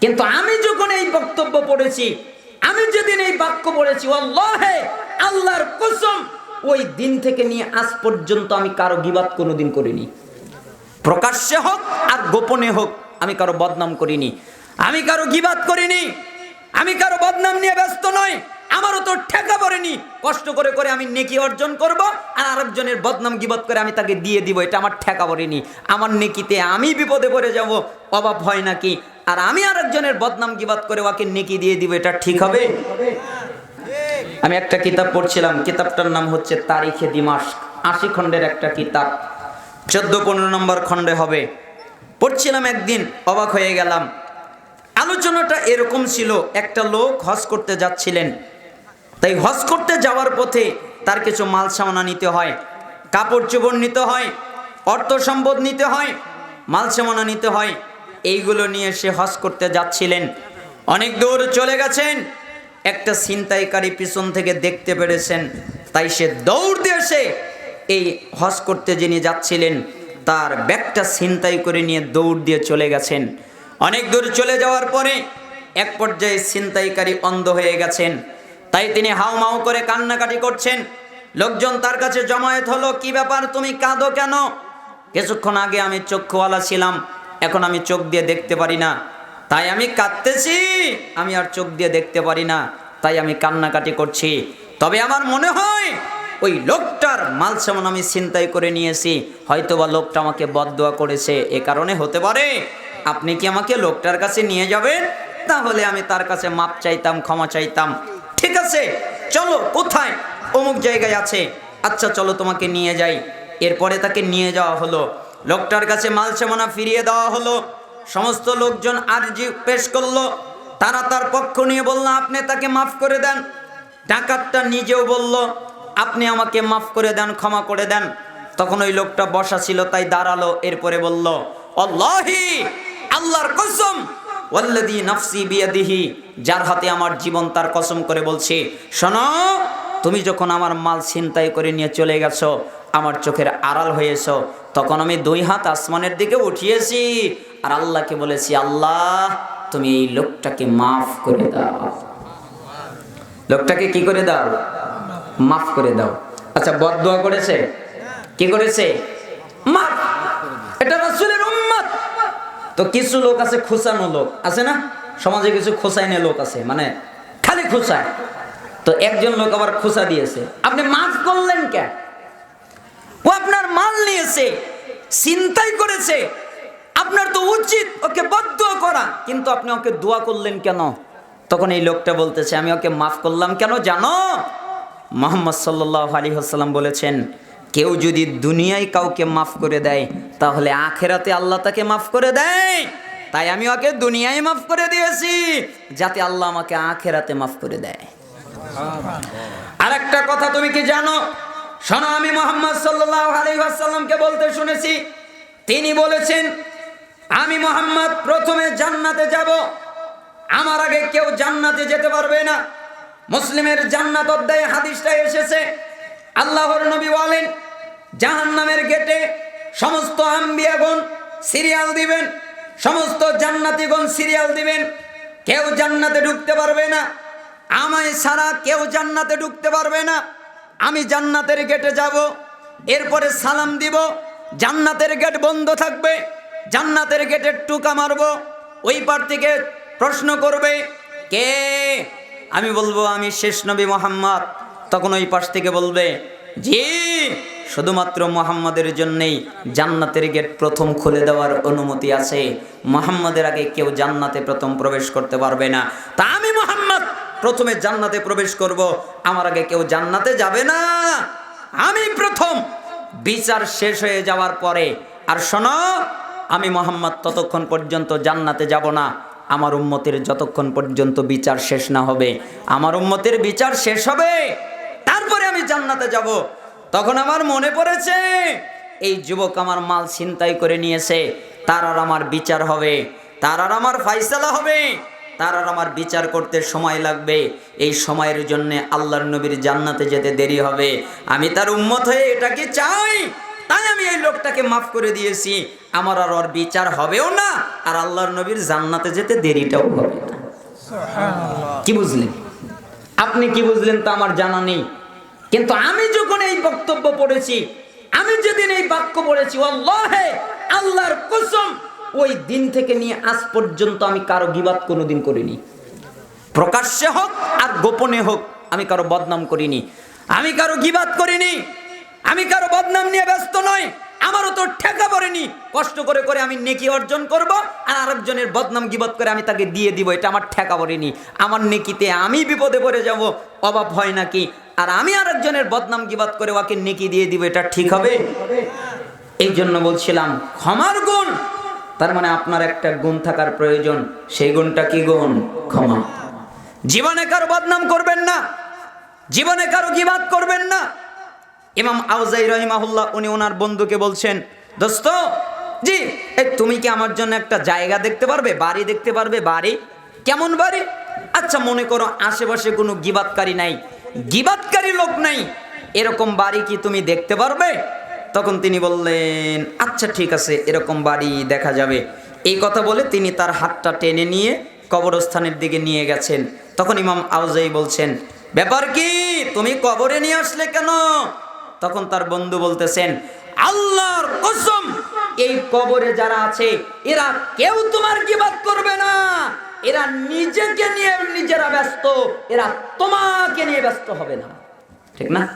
কিন্তু আমি যখন এই বক্তব্য পড়েছি, আমি যেদিন এই বাক্য পড়েছি আল্লাহে, আল্লাহর কুসুম, ওই দিন থেকে নিয়ে আজ পর্যন্ত আমি কারও গিবাদ কোনোদিন করিনি। প্রকাশ্যে হোক আর গোপনে হোক, আমি কারও বদনাম করিনি। আমি কারও গিবাদ করিনি। আমি কারও বদনাম নিয়ে ব্যস্ত নই। আমারও তো ঠেকা পড়েনি। কষ্ট করে করে আমি নেকি অর্জন করব আর আরেকজনের বদনাম গিবাদ করে আমি তাকে দিয়ে দিব। এটা আমার ঠেকা পড়েনি। আমার নেকিতে আমি বিপদে পড়ে যাব, অভাব হয় নাকি? আর আমি আরেকজনের বদনাম গিবাদ করে ওকে নেকি দিয়ে দিব, এটা ঠিক হবে? আমি একটা কিতাব পড়ছিলাম, কিতাবটার নাম হচ্ছে তারিখে দিমাস আশি খণ্ডের একটা কিতাব। চোদ্দ পনেরো নম্বর খণ্ডে হবে। পড়ছিলাম একদিন, অবাক হয়ে গেলাম। আলোচনাটা এরকম ছিল, একটা লোক হজ করতে যাচ্ছিলেন। তাই হজ করতে যাওয়ার পথে তার কিছু মাল সামানা নিতে হয়, কাপড় চোপড় নিতে হয়, অর্থ সম্পদ নিতে হয়, মাল সামানা নিতে হয়। এইগুলো নিয়ে সে হজ করতে যাচ্ছিলেন। অনেক দূর চলে গেছেন। একটা ছিনতাইকারী পিছন থেকে দেখতে পেরেছেন। তাই সে দৌড় দিয়ে এসে এই হজ করতে যিনি যাচ্ছিলেন, তার ব্যাগটা ছিনতাই করে নিয়ে দৌড় দিয়ে চলে গেছেন। অনেক দূর চলে যাওয়ার পরে এক পর্যায়ে ছিনতাইকারী অন্ধ হয়ে গেছেন। তাই তিনি হাউমাউ করে কান্নাকাটি করছেন। লোকজন তার কাছে জমায়েত হলো, কি ব্যাপার? তুমি কাঁদো কেন? কিছুক্ষণ আগে আমি চক্ষুওয়ালা ছিলাম, এখন আমি চোখ দিয়ে দেখতে পারি না। তাই আমি কাঁদতেছি, আমি আর চোখ দিয়ে দেখতে পারি না। তাই আমি কান্নাকাটি করছি। তবে আমার মনে হয়, ওই লোকটার মাল সামান আমি ছিনতাই করে নিয়েছি। হয়তোবা লোকটা আমাকে বদদোয়া করেছে, এ কারণে হতে পারে। আপনি কি আমাকে লোকটার কাছে নিয়ে যাবেন? তাহলে আমি তার কাছে মাপ চাইতাম, ক্ষমা চাইতাম। ঠিক আছে, চলো, কোথায়? অমুক জায়গায় আছে। আচ্ছা চলো তোমাকে নিয়ে যাই। এরপরে তাকে নিয়ে যাওয়া হলো। লোকটার কাছে মাল সামানা ফিরিয়ে দেওয়া হলো। সমস্ত লোকজন আর্জি পেশ করল। তারা তার পক্ষ নিয়ে বলল, আপনি তাকে মাফ করে দেন। ডাকাতটা নিজেও বলল, আপনি আমাকে মাফ করে দেন, ক্ষমা করে দেন। তখন ওই লোকটা বসা ছিল, তাই দাঁড়াল। এরপরে বলল অল্লাহি আল্লাহর কসম ওয়াল্লাদি নফসি বিয়াদিহি, যার হাতে আমার জীবন তার কসম করে বলছে, শোনো, তুমি যখন আমার মাল ছিনতাই করে নিয়ে চলে গেছো, আমার চোখের আড়াল হয়েছো, তখন আমি দুই হাত আসমানের দিকে উঠিয়েছি, আর আল্লাহকে বলেছি, আল্লাহ, তুমি এই লোকটাকে মাফ করে দাও। লোকটাকে কি করে দাও? মাফ করে দাও। আচ্ছা বদদোয়া করেছে? কি করেছে? মাফ। এটা উম্মত তো কিছু লোক আছে খুসানো লোক। আছে না? সমাজে কিছু খোসাইনে লোক আছে মানে খালি খোসায় তো একজন লোক আবার খোসা দিয়েছে। আপনি মাফ করলেন কেন ও আপনার মাল নিয়েছে চিন্তাই করেছে। আপনার তো উচিত ওকে বদ্ধ করা। কিন্তু আপনি ওকে দোয়া করলেন কেন? তখন এই লোকটা বলতেছে, আমি ওকে মাফ করলাম কেন জানো? মোহাম্মদ সাল্লাহ আলী হাসাল্লাম বলেছেন কেউ যদি দুনিয়ায় কাউকে মাফ করে দেয়, তাহলে আখেরাতে আল্লাহ তাকে মাফ করে দেয়। তাই আমি ওকে দুনিয়ায় মাফ করে দিয়েছি, যাতে আল্লাহ আমাকে আখেরাতে মাফ করে দেয়। আর একটা কথা তুমি কি জানো? শোনো, আমি মোহাম্মদ সাল্লাহ বলতে শুনেছি। তিনি বলেছেন, আমি মোহাম্মদ প্রথমে জান্নাতে যাব, আমার আগে কেউ জান্নাতে যেতে পারবে না। মুসলিমের জান্নাত অধ্যায়ে হাদিসটা এসেছে। আল্লাহর নবী বলেন, জাহান্নামের গেটে সমস্ত আম্বিয়াগণ সিরিয়াল দিবেন, সমস্ত জান্নাতিগণ সিরিয়াল দিবেন। কেউ জান্নাতে ঢুকতে পারবে না, আমায় সারা কেউ জান্নাতে ঢুকতে পারবে না। আমি জান্নাতের গেটে যাব, এরপরে সালাম দিব, জান্নাতের গেট বন্ধ থাকবে, জান্নাতের গেটের টুকা মারবো। ওই পার থেকে প্রশ্ন করবে, কে? আমি বলব, আমি শেষ নবী মোহাম্মদ। তখন ওই পাশ থেকে বলবে, জি, শুধুমাত্র মোহাম্মদের জন্যেই জান্নাতের গেট প্রথম খুলে দেওয়ার অনুমতি আছে। মোহাম্মদের আগে কেউ জান্নাতে প্রথম প্রবেশ করতে পারবে না। তা আমি মোহাম্মদ প্রথমে জান্নাতে প্রবেশ করব, আমার আগে কেউ জান্নাতে যাবে না। আমি প্রথম বিচার শেষ হয়ে যাওয়ার পরে, আর শোনো, আমি মোহাম্মদ ততক্ষণ পর্যন্ত জান্নাতে যাব না। আমার উম্মতের যতক্ষণ পর্যন্ত বিচার শেষ না হবে, আমার উম্মতের বিচার শেষ হবে। আমি জান্নাতে যাব। তখন আমার মনে পড়েছে এই যুবক আমার মাল ছিনতাই করে নিয়েছে তার আর আমার বিচার হবে তার আর আমার ফাইসালা হবে তার আর আমার বিচার করতে সময় লাগবে এই সময়ের জন্য আল্লাহর নবীর জান্নাতে যেতে দেরি হবে। আমি তার উম্মত হয়ে এটা কি চাই তাই আমি এই লোকটাকে মাফ করে দিয়েছি। আমার আর ওর বিচার হবেও না আর আল্লাহর নবীর জান্নাতে যেতে দেরিটাও হবে না। কি বুঝলেন? আপনি কি বুঝলেন তা আমার জানা নেই। কিন্তু আমি যখন এই বক্তব্য পড়েছি, আমি যেদিন এই বাক্য পড়েছি আল্লাহে আল্লাহর কুসুম, ওই দিন থেকে নিয়ে আজ পর্যন্ত আমি কারও গিবাদ কোনোদিন করিনি। প্রকাশ্যে হোক আর গোপনে হোক, আমি কারও বদনাম করিনি। আমি কারও গিবাদ করিনি। আমি কারও বদনাম নিয়ে ব্যস্ত নই। আমারও তো ঠেকা পড়েনি। কষ্ট করে করে আমি নেকি অর্জন করব আর আরেকজনের বদনাম গিবাদ করে আমি তাকে দিয়ে দিব। এটা আমার ঠেকা পড়েনি। আমার নেকিতে আমি বিপদে পড়ে যাব, অভাব হয় নাকি? আর আমি আরেকজনের বদনাম গিবাদ করে ওকে নেকি দিয়ে দিব, এটা ঠিক হবে? এই জন্য বলছিলাম, ক্ষমার গুণ। তার মানে আপনার একটা গুণ থাকার প্রয়োজন। সেই গুণটা কি গুণ? ক্ষমা। জীবনে কারও বদনাম করবেন না। জীবনে কারও গিবাদ করবেন না। ইমাম আউজাই রহিমাহুল্লাহ, উনি ওনার বন্ধুকে বলছেন, দোস্ত, জি এই তুমি কি আমার জন্য একটা জায়গা দেখতে পারবে? বাড়ি দেখতে পারবে? বাড়ি? কেমন বাড়ি? আচ্ছা মনে করো আশেপাশে কোনো গিবাদকারী নাই। গিবাদকারী লোক নাই। এরকম বাড়ি কি তুমি দেখতে পারবে? তখন তিনি বললেন আচ্ছা ঠিক আছে, এরকম বাড়ি দেখা যাবে। এই কথা বলে তিনি তার হাতটা টেনে নিয়ে কবরস্থানের দিকে নিয়ে গেছেন। তখন ইমাম আউজাই বলছেন, ব্যাপার কি? তুমি কবরে নিয়ে আসলে কেন? তখন তার বন্ধু বলতেছেন, আল্লাহর কসম, এই কবরে যারা আছে, এরা কেউ তোমার গিবাদ করবে না। এরা নিজেকে নিয়ে নিজেরা ব্যস্ত, এরা তোমাকে নিয়ে ব্যস্ত হবে না। ঠিক না?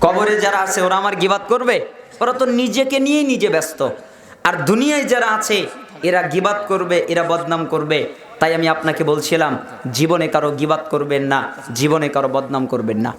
কবরে যারা আছে, ওরা আমার গিবাদ করবে? ওরা তো নিজেকে নিয়েই নিজে ব্যস্ত। আর দুনিয়ায় যারা আছে, এরা গিবাদ করবে, এরা বদনাম করবে। তাই আমি আপনাকে বলছিলাম, জীবনে কারও গিবাদ করবেন না, জীবনে কারও বদনাম করবেন না।